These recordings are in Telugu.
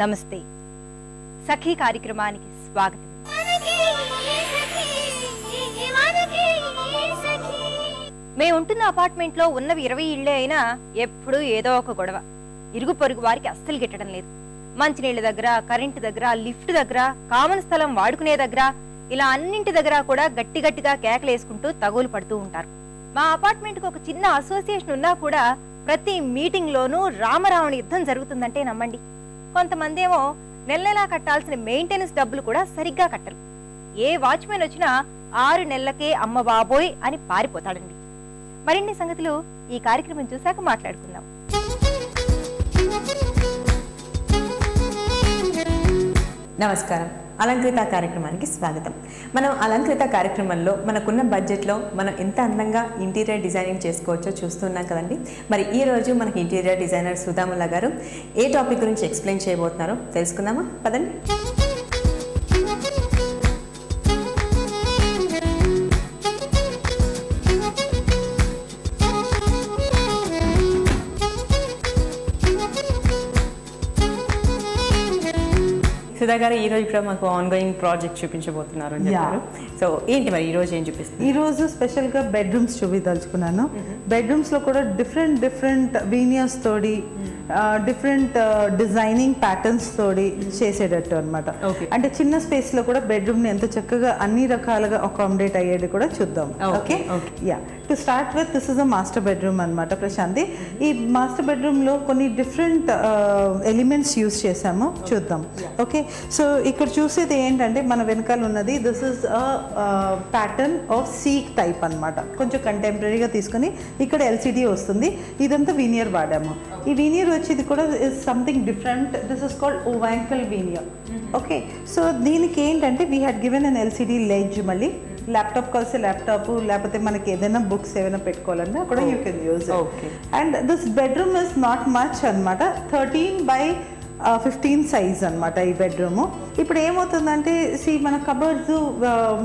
నమస్తే. సఖీ కార్యక్రమానికి స్వాగతం. మేము ఉంటున్న అపార్ట్మెంట్లో ఉన్నవి ఇరవై ఇళ్ళే అయినా ఎప్పుడూ ఏదో ఒక గొడవ. ఇరుగు పొరుగు వారికి అస్సలు గిట్టడం లేదు. మంచినీళ్ళ దగ్గర కరెంటు దగ్గర లిఫ్ట్ దగ్గర కామన్ స్థలం వాడుకునే దగ్గర ఇలా అన్నింటి దగ్గర కూడా గట్టి గట్టిగా కేకలేసుకుంటూ తగులు పడుతూ ఉంటారు. మా అపార్ట్మెంట్కు ఒక చిన్న అసోసియేషన్ ఉన్నా కూడా ప్రతి మీటింగ్ లోనూ రామరావణ యుద్ధం జరుగుతుందంటే నమ్మండి. కొంతమంది ఏమో నెల నెలా కట్టాల్సిన మెయింటెనెన్స్ డబ్బులు కూడా సరిగ్గా కట్టరు. ఏ వాచ్మెన్ వచ్చినా ఆరు నెలలకే అమ్మ బాబోయ్ అని పారిపోతాడండి. మరిన్ని సంగతులు ఈ కార్యక్రమం చూశాక మాట్లాడుకుందాం. నమస్కారం. అలంకృత కార్యక్రమానికి స్వాగతం. మనం అలంకృత కార్యక్రమంలో మనకున్న బడ్జెట్లో మనం ఎంత అందంగా ఇంటీరియర్ డిజైనింగ్ చేసుకోవచ్చో చూస్తున్నాం కదండి. మరి ఈ రోజు మనకి ఇంటీరియర్ డిజైనర్ సుధాముల్లా గారు ఏ టాపిక్ గురించి ఎక్స్ప్లెయిన్ చేయబోతున్నారో తెలుసుకుందామా? పదండి. సుధా గారు ఈ రోజు కూడా మాకు ఆన్ గోయింగ్ ప్రాజెక్ట్ చూపించబోతున్నారు అని చెప్పారు. సో ఏంటి మరి ఈ రోజు ఏం చూపిస్తుంది ఈ రోజు స్పెషల్గా బెడ్రూమ్స్ చూపించదలుచుకున్నాను బెడ్రూమ్స్లో కూడా డిఫరెంట్ డిఫరెంట్ వీనియర్స్ తోడి డిఫరెంట్ డిజైనింగ్ ప్యాటర్న్స్ తోడి చేసేటట్టు అనమాట. అంటే చిన్న స్పేస్లో కూడా బెడ్రూమ్ని ఎంత చక్కగా అన్ని రకాలుగా అకామిడేట్ అయ్యేది కూడా చూద్దాం. Okay. Yeah to start with this is a master bedroom అనమాట ప్రశాంతి. ఈ మాస్టర్ బెడ్రూమ్లో కొన్ని డిఫరెంట్ ఎలిమెంట్స్ యూస్ చేసాము చూద్దాం. ఓకే సో ఇక్కడ చూసేది ఏంటంటే మన వెనకాల ఉన్నది this is pattern of sleek type అన్నమాట. కొంచెం కంటెంపరీగా తీసుకొని ఇక్కడ ఎల్సిడి వస్తుంది. ఇదంతా వీనియర్ వాడాము. ఈ వీనియర్ వచ్చేది కూడా is something different this is called ఓవాంకల్ veneer okay so దీనికి ఏంటంటే we had given an LCD ledge మళ్ళీ. ల్యాప్టాప్ కలిసి ల్యాప్టాప్ లేకపోతే మనకి ఏదైనా బుక్స్ ఏమైనా పెట్టుకోవాలన్నా కూడా you can use. And this bedroom is not much అన్నమాట. థర్టీన్ బై ఫిఫ్టీన్ సైజ్ అన్నమాట ఈ బెడ్రూమ్ ఇప్పుడు ఏమవుతుందంటే సి మన కబర్డ్స్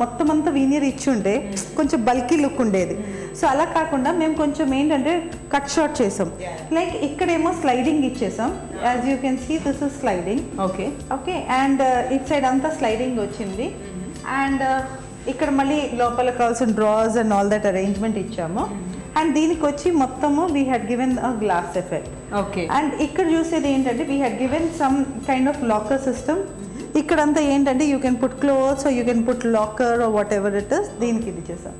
మొత్తం అంతా వీనియర్ ఇచ్చి ఉంటే కొంచెం బల్కీ లుక్ ఉండేది. సో అలా కాకుండా మేము కొంచెం ఏంటంటే కట్ షార్ట్ చేసాం. లైక్ ఇక్కడేమో స్లైడింగ్ ఇచ్చేసాం. As you can see this is sliding okay okay and it side అంతా స్లైడింగ్ వచ్చింది. అండ్ ఇక్కడ మళ్ళీ లోపల కావాల్సిన drawers and all that arrangement ఇచ్చాము. అండ్ దీనికి వచ్చి మొత్తము we had given a glass effect okay and ఇక్కడ చూసేది ఏంటంటే we had given some kind of locker system ఇక్కడంతా ఏంటంటే you can put clothes you can put locker whatever it is దీనికి ఇది చేసాం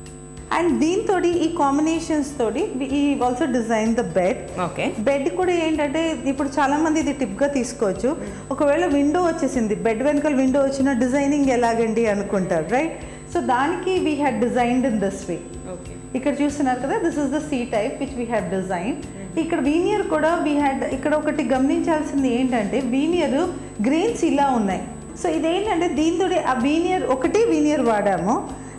అండ్ దీంతో ఈ కాంబినేషన్స్ తోటి ఈ also design the bed okay bed కూడా ఏంటంటే ఇప్పుడు చాలా మంది ఇది టిప్గా తీసుకోవచ్చు. ఒకవేళ విండో వచ్చేసింది బెడ్ వెనకాల విండో వచ్చిన డిజైనింగ్ ఎలాగండి అనుకుంటారు రైట్ సో దానికి we had designed in this way ఇక్కడ చూస్తున్నారు కదా this is the C type which we have design ఇక్కడ వీనియర్ కూడా వీ హ్యాడ్ ఇక్కడ ఒకటి గమనించాల్సింది ఏంటంటే వీనియర్ గ్రెయిన్స్ ఇలా ఉన్నాయి. సో ఇదేంటంటే దీంతో ఆ వీనియర్ ఒకటి వీనియర్ వాడాము.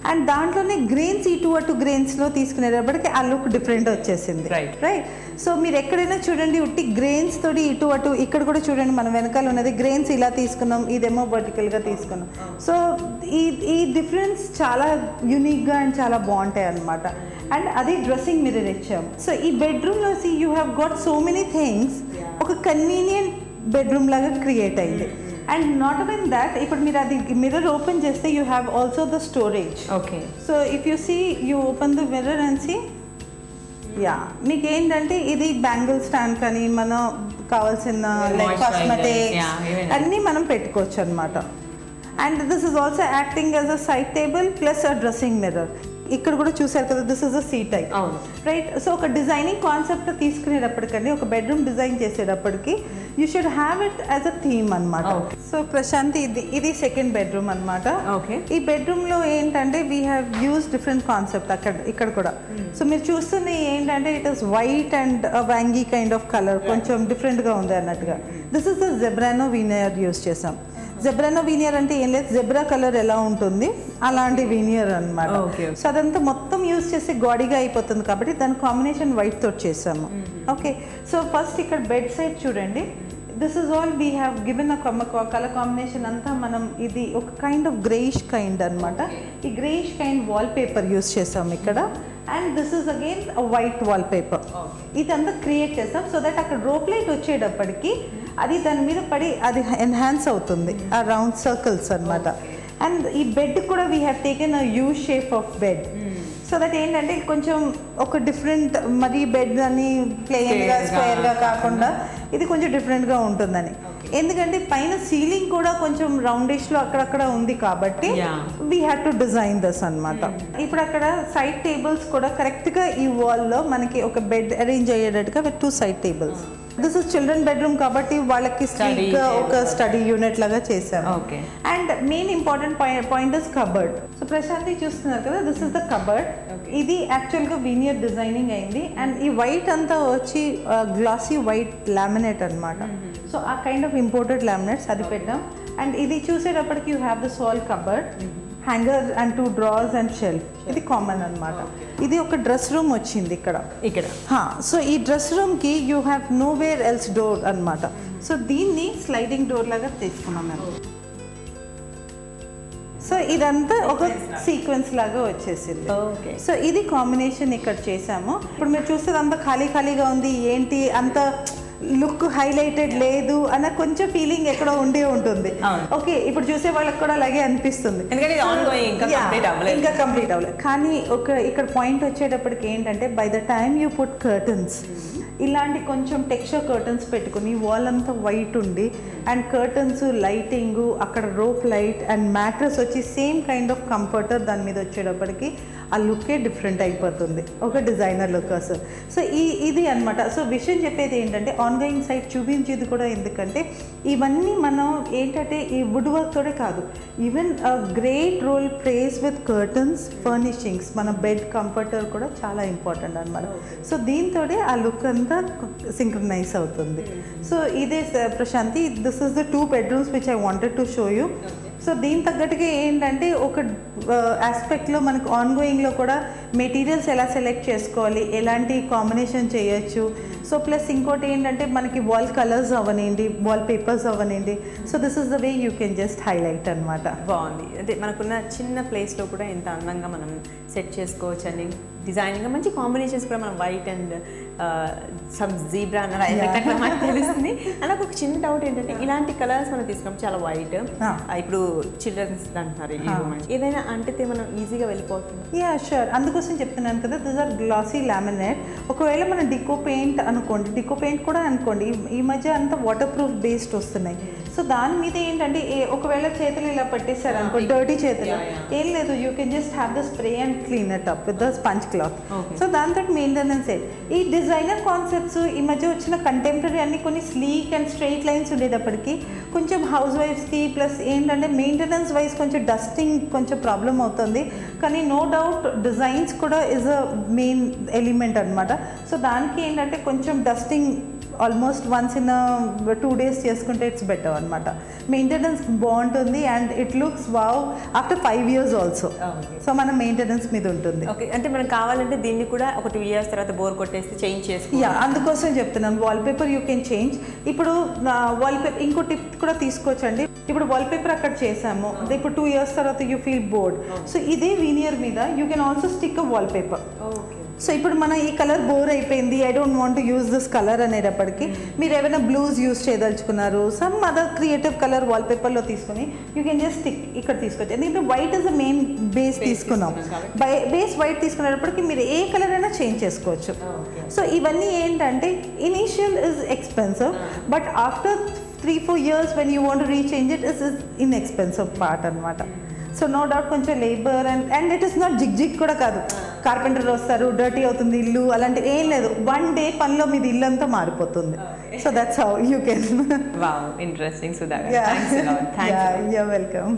అండ్ దాంట్లోనే గ్రెయిన్స్ ఇటు అటు గ్రెయిన్స్లో తీసుకునేటప్పటికి ఆ లుక్ డిఫరెంట్ వచ్చేసింది. Right. రైట్ సో మీరు ఎక్కడైనా చూడండి ఉట్టి గ్రెయిన్స్ తోటి ఇటు అటు ఇక్కడ కూడా చూడండి మన వెనకాల ఉన్నది గ్రెయిన్స్ ఇలా తీసుకున్నాం ఇదేమో వర్టికల్గా తీసుకున్నాం. సో ఈ ఈ డిఫరెన్స్ చాలా యూనిక్గా అండ్ చాలా బాగుంటాయి అన్నమాట. అండ్ అది డ్రెస్సింగ్ మిర్రర్ ఇచ్చాం. సో ఈ బెడ్రూమ్లో see you have got so many things ఒక కన్వీనియంట్ బెడ్రూమ్ లాగా క్రియేట్ అయింది. అండ్ నాట్ అవెన్ దాట్ ఇప్పుడు మీరు అది మిర్రర్ ఓపెన్ చేస్తే you have also the storage okay so if you see you open the mirror and see yeah మీకు ఏంటంటే ఇది బ్యాంగిల్ స్టాండ్ కానీ మనం కావాల్సిన లైక్ కాస్మెటిక్స్ అన్నీ మనం పెట్టుకోవచ్చు అనమాట and this is also acting as a side table plus a dressing mirror ఇక్కడ కూడా చూసారు కదా this is a C type. Right so ఒక డిజైనింగ్ కాన్సెప్ట్ తీసుకునేటప్పటికండి ఒక బెడ్రూమ్ డిజైన్ చేసేటప్పటికి you should have it as a theme అనమాట. సో ప్రశాంత్ ఇది ఇది సెకండ్ బెడ్రూమ్ అనమాట. ఈ బెడ్రూమ్లో ఏంటంటే we have use different concept అక్కడ ఇక్కడ కూడా. సో మీరు చూస్తున్న ఏంటంటే it is white and wenge kind of colour కొంచెం డిఫరెంట్గా ఉంది అన్నట్టుగా. This is the zebrano veneer use చేసాం. జెబ్రానో వీనియర్ అంటే ఏం లేదు. జెబ్రా కలర్ ఎలా ఉంటుంది? అలాంటి వీనియర్ అనమాట. సో అదంతా మొత్తం యూస్ చేసి గాడిగా అయిపోతుంది కాబట్టి దాని కాంబినేషన్ వైట్ తోటి చేసాము ఓకే. సో ఫస్ట్ ఇక్కడ బెడ్ సైడ్ చూడండి. This is all we have given a colour combination అంతా మనం ఇది ఒక కైండ్ ఆఫ్ గ్రేయిష్ కైండ్ అన్నమాట. ఈ greyish kind wall paper use చేసాం ఇక్కడ. And this is again white wallpaper ఇదంతా క్రియేట్ చేస్తాం సో దట్ అక్కడ రోప్ లైట్ వచ్చేటప్పటికి అది దాని మీద పడి అది ఎన్హాన్స్ అవుతుంది. ఆ రౌండ్ సర్కిల్స్ అన్నమాట. అండ్ ఈ బెడ్ కూడా we have taken a U shape of bed so that ఏంటంటే కొంచెం ఒక డిఫరెంట్ మరి బెడ్ అని ప్లెయిన్గా స్క్వేర్గా కాకుండా ఇది కొంచెం డిఫరెంట్గా ఉంటుందని. ఎందుకంటే పైన సీలింగ్ కూడా కొంచెం రౌండిష్లో అక్కడక్కడ ఉంది కాబట్టి. We had to design this అన్నమాట. ఇప్పుడు అక్కడ సైడ్ టేబుల్స్ కూడా కరెక్ట్గా ఈ వాల్లో మనకి ఒక బెడ్ అరేంజ్ అయ్యేటట్టుగా two side tables this is children bedroom కాబట్టి వాళ్ళకి ఒక స్టడీ యూనిట్ లాగా చేసాము Okay. And main important point is cupboard so Prashanti చూస్తున్నారు కదా దిస్ ఇస్ ద కబర్డ్ ఇది యాక్చువల్గా వీనియర్ డిజైనింగ్ అయింది. అండ్ ఈ వైట్ అంతా వచ్చి గ్లాసీ వైట్ లామినేట్ అన్నమాట. సో ఆ కైండ్ ఆఫ్ ఇంపోర్టెడ్ లామినేట్స్ అది పెట్టాం. అండ్ ఇది చూసేటప్పటికి you have this wall cupboard hanger and two drawers and shelf. ఇది కామన్ అన్నమాట. ఇది ఒక డ్రెస్ రూమ్ వచ్చింది ఇక్కడ. ఇక్కడ. సో ఈ డ్రెస్ రూమ్కి you have nowhere else door అన్నమాట. సో దీన్ని స్లైడింగ్ డోర్ లాగా తీసుకున్నాం మేము. సో ఇదంతా ఒక సీక్వెన్స్ లాగా వచ్చేసింది. సో ఇది కాంబినేషన్ ఇక్కడ చేసాము. ఇప్పుడు మీరు చూస్తే అంత ఖాళీ ఖాళీగా ఉంది. ఏంటి అంత లుక్ హైలైటెడ్ లేదు అన్న కొంచెం ఫీలింగ్ ఎక్కడో ఉండే ఉంటుంది. ఓకే ఇప్పుడు చూసే వాళ్ళకి కూడా అలాగే అనిపిస్తుంది. ఇంకా కంప్లీట్ అవ్వలేదు. కానీ ఒక ఇక్కడ పాయింట్ వచ్చేటప్పటికి ఏంటంటే by the time you put curtains ఇలాంటి కొంచెం టెక్స్చర్ కర్టన్స్ పెట్టుకుని వాల్ అంతా వైట్ ఉండి అండ్ కర్టన్స్ లైటింగ్ అక్కడ రోప్ లైట్ అండ్ మ్యాట్రస్ వచ్చి సేమ్ కైండ్ ఆఫ్ కంఫర్టర్ దాని మీద వచ్చేటప్పటికి ఆ లుక్కే డిఫరెంట్ అయిపోతుంది. ఒక డిజైనర్ లుక్ అసలు. సో ఈ ఇది అన్నమాట. సో విషయం చెప్పేది ఏంటంటే ఆన్గోయింగ్ సైట్ చూపించేది కూడా ఎందుకంటే ఇవన్నీ మనం ఏంటంటే ఈ వుడ్ వర్క్ తోనే కాదు even great role plays with curtains furnishings మన బెడ్ కంఫర్టర్ కూడా చాలా ఇంపార్టెంట్ అనమాట సో దీంతో ఆ లుక్ అంతా సింక్రనైజ్ అవుతుంది. సో ఇదే స- Prashanti this is the two bedrooms which I wanted to show you so దీని తగ్గట్టుగా ఏంటంటే ఒక ఆస్పెక్ట్లో మనకు ఆన్గోయింగ్లో కూడా మెటీరియల్స్ ఎలా సెలెక్ట్ చేసుకోవాలి ఎలాంటి కాంబినేషన్ చేయొచ్చు. సో ప్లస్ ఇంకోటి ఏంటంటే మనకి వాల్ కలర్స్ అవ్వనండి wallpapers అవ్వనండి so this is the way you can just highlight అనమాట బాగుంది. అంటే మనకున్న చిన్న ప్లేస్లో కూడా ఎంత అందంగా మనం సెట్ చేసుకోవచ్చు అని డిజైనింగ్ మంచి కాంబినేషన్స్ కూడా మనం వైట్ అండ్ సమ్ జీబ్రా అన్నారు పెట్టినట్లు మనకు తెలుస్తుంది. అండ్ నాకు ఒక చిన్న డౌట్ ఏంటంటే ఇలాంటి కలర్స్ మనం తీసుకున్నప్పుడు చాలా వైట్ Ah. ఇప్పుడు చిల్డ్రన్స్ అంటున్నారు అని. ఏదైనా అంటితే మనం ఈజీగా వెళ్ళిపోతుంది. యా షూర్ అందుకోసం చెప్తున్నాను కదా దిస్ ఆర్ గ్లాసీ లామినేట్ ఒకవేళ మనం డికో పెయింట్ అనుకోండి డికో పెయింట్ కూడా అనుకోండి ఈ- మధ్య అంతా వాటర్ ప్రూఫ్ బేస్డ్ వస్తున్నాయి సో దాని మీద ఏంటంటే ఒకవేళ చేతులు ఇలా పట్టేశారు అనుకో డర్టీ చేతులు. ఏం లేదు you can just have the spray and clean it up with the sponge cloth. So దాంతో మెయింటెనెన్స్ ఈ డిజైనర్ కాన్సెప్ట్స్ ఈ మధ్య వచ్చిన కంటెంపరీ అన్ని కొన్ని స్లీక్ అండ్ స్ట్రైట్ లైన్స్ ఉండేటప్పటికి కొంచెం హౌస్ వైఫ్స్కి ప్లస్ ఏంటంటే మెయింటెనెన్స్ వైజ్ కొంచెం డస్టింగ్ కొంచెం ప్రాబ్లం అవుతుంది. కానీ నో డౌట్ డిజైన్స్ కూడా ఇస్ అ మెయిన్ ఎలిమెంట్ అనమాట సో దానికి ఏంటంటే కొంచెం dusting almost once in two days చేసుకుంటే ఇట్స్ బెటర్ అనమాట మెయింటెనెన్స్ బాగుంటుంది and it looks wow after five years also. So మన మెయింటెనెన్స్ మీద ఉంటుంది. ఓకే. అంటే మనం కావాలంటే దీన్ని కూడా ఒక టూ ఇయర్స్ తర్వాత బోర్ కొట్టేస్తే చేంజ్ చేసుకో యా అందుకోసం చెప్తున్నాను. Wallpaper you can change. ఇప్పుడు వాల్ పేపర్ ఇంకో టిప్ కూడా తీసుకోవచ్చండి. ఇప్పుడు వాల్ పేపర్ అక్కడ చేసాము. అంటే ఇప్పుడు టూ ఇయర్స్ తర్వాత యూ ఫీల్ బోర్డ్. సో ఇదే వీనియర్ మీద you can also stick a wallpaper okay. So ఇప్పుడు మనం ఈ కలర్ బోర్ అయిపోయింది. I don't want use this colour అనేటప్పటికి మీరు ఏమైనా బ్లూస్ యూజ్ చేయదలుచుకున్నారు? Some other creative colour wall పేపర్లో తీసుకుని యూ కెన్ జస్ట్ స్టిక్ ఇక్కడ తీసుకోవచ్చు. ఎందుకంటే white is the main base తీసుకున్నాం. బేస్ వైట్ తీసుకునేటప్పటికి మీరు ఏ కలర్ అయినా చేంజ్ చేసుకోవచ్చు. సో ఇవన్నీ ఏంటంటే initial is expensive but after three four years when you want rechange it is is in expensive part అనమాట సో నో డౌట్ కొంచెం labour and and it is not jig jig కూడా కాదు. కార్పెంటర్ వస్తారు డర్టీ అవుతుంది ఇల్లు అలాంటి ఏం లేదు. వన్ డే పనిలో మీది ఇల్లు అంతా మారిపోతుంది so that's how you can wow interesting Sudha welcome